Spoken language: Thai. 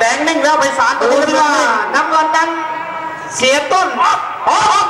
แดงนิ่งแล้วไปสารประที่ว่าน้ำเงินนั้นเสียต้นออฟออฟ